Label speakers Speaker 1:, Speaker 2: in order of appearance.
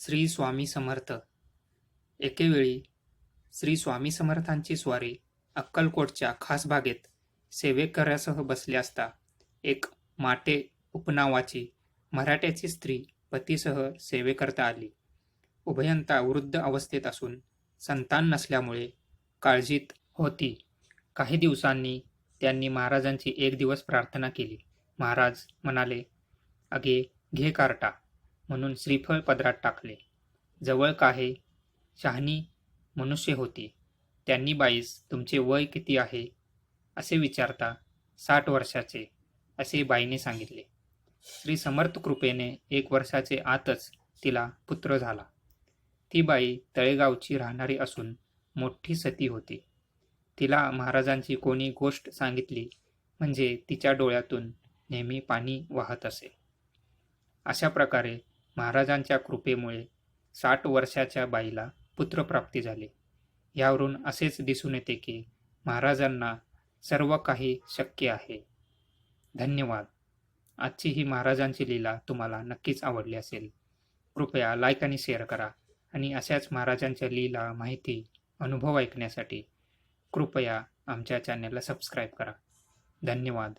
Speaker 1: श्री स्वामी समर्थ. एकेवेळी श्री स्वामी समर्थांची स्वारी अक्कलकोटच्या खास बागेत सेवेकऱ्यासह बसले असता एक माटे उपनावाची मराठ्याची स्त्री पतीसह सेवेकरता आली. उभयंता वृद्ध अवस्थेत असून संतान नसल्यामुळे काळजीत होती. काही दिवसांनी त्यांनी महाराजांची एक दिवस प्रार्थना केली. महाराज म्हणाले अगे घे कार्टा. म्हणून श्रीफळ पदरात टाकले. जवळ काही? शहाणी मनुष्य होती. त्यांनी बाईस तुमचे वय किती आहे? असे विचारता साठ वर्षाचे असे बाईने सांगितले. श्री समर्थ कृपेने एक वर्षाचे आतच तिला पुत्र झाला. ती बाई तळेगावची राहणारी असून मोठी सती होती. तिला महाराजांची कोणी गोष्ट सांगितली म्हणजे तिच्या डोळ्यातून नेहमी पाणी वाहत असे. अशा प्रकारे महाराजांच्या कृपेमुळे साठ वर्षाच्या बाईला पुत्रप्राप्ती झाली. यावरून असेच दिसून येते की महाराजांना सर्व काही शक्य आहे. धन्यवाद. आजची ही महाराजांची लीला तुम्हाला नक्कीच आवडली असेल. कृपया लाईक आणि शेअर करा आणि अशाच महाराजांच्या लीला माहिती अनुभव ऐकण्यासाठी कृपया आमच्या चॅनलला सबस्क्राईब करा. धन्यवाद.